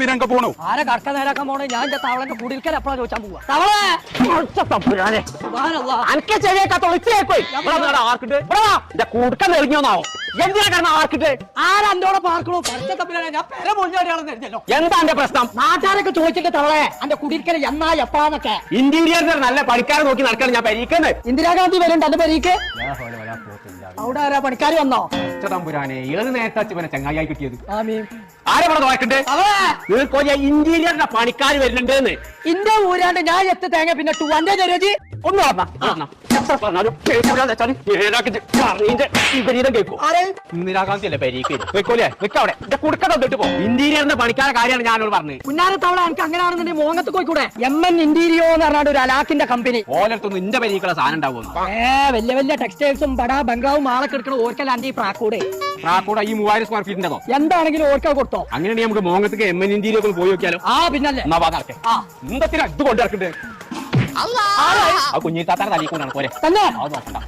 പിന്നെ അങ്ങ് പോണു ആരെ കടക്ക നേരാക്കാൻ പോണേ? ഞാൻ എന്റെ തവളന്റെ കുടിൽക്കൽ എപ്പോഴാ ചോദിച്ചാൽ പോവാ? തവളെ! സുബ്ഹാനല്ലാഹ്. അനക്കെ ചെവിയൊക്കെ തൊളിച്ചേക്കോയി ആർക്കിട്ട്. കുടുക്ക നെറിഞ്ഞോന്നാവും എന്തിനാ കാരണം ആർക്കിട്ട്? ആരാ എന്തോടെ പാർക്കണോ? പഠിച്ച തമ്മിലാണ് ഞാൻ പെര എന്താ എന്റെ പ്രശ്നം? നാട്ടുകാരൊക്കെ ചോദിച്ചിട്ട് തവളെ എന്റെ കുടിൽക്കൽ എന്നാ എപ്പാന്നൊക്കെ. ഇന്റീരിയർ നല്ല പണിക്കാരെ നോക്കി നടക്കണം ഞാൻ പരീക്കുന്നത് ഇന്ദിരാഗാന്ധി വരുന്നുണ്ട് എന്റെ പരീക്ക്? അവിടെ ആരാ പണിക്കാർ വന്നോ? തമ്പുരാനെ ഏത് നേരത്തെ ചങ്ങായി കിട്ടിയത്. ആമീൻ. ആരെവിടെ നോക്കണ്ട് തവളെ ഇന്റീരിയറിന്റെ പണിക്കാർ വരുന്നുണ്ട് ഇന്റെ ഊരാണ്ട് ഞാൻ എത്ത് തേങ്ങ പിന്നെ ടു അന്റെ ജരജി ഒന്ന് പറഞ്ഞ വിപരീതം കേൾക്കും. ആരെ? ഇന്ദിരാഗാന്ധി അല്ലേ പരീക്ക്? വെക്കോലേ വെക്കവിടെ എന്റെ കുടുക്ക തന്നിട്ട് പോ. ഇന്റീരിയറിന്റെ പണിക്കാരെ കാര്യമാണ് ഞാനോട് പറഞ്ഞത്. പുന്നാര തവള എനിക്ക് അങ്ങനെയാണെന്നുണ്ടെങ്കിൽ മോങ്ങത്ത് പോയിക്കൂടെ? എം എൻ ഇന്റീരിയോ എന്ന് പറഞ്ഞ ഒരു അലാക്കിന്റെ കമ്പനി. ഓലത്തൊന്നും ഇന്റെ പരീക്കുള്ള സാധനം ഉണ്ടാവുന്നു ഏ വലിയ വലിയ ടെക്സ്റ്റൈൽസും ബടാ ബംഗ്ലാവും മാളൊക്കെ എടുക്കണ ഓർക്കൽ ആന്റി പ്രാക്കൂടെ? പ്രാക്കൂടെ ഈ മൂവായിരം സ്ക്വയർ ഫീറ്റിന്റെ എന്താണെങ്കിലും ഓർക്ക കൊടുത്തോ. അങ്ങനെയാണെങ്കിൽ നമുക്ക് മോങ്ങത്തേക്ക് എം എൻ ഇന്ത്യയിലേക്ക് പോയി നോക്കിയാലോ? ആ പിന്നല്ലേ. എന്നാ വാ നടക്കേ. ആ. എന്തൊക്കെ ഇത് കൊണ്ടിറക്കണ്ടേ ആ കുഞ്ഞിത്താത്താനെ തലീക്കൊണ്ടാണ് പോരെ തന്നെ അത് നോക്കണ്ട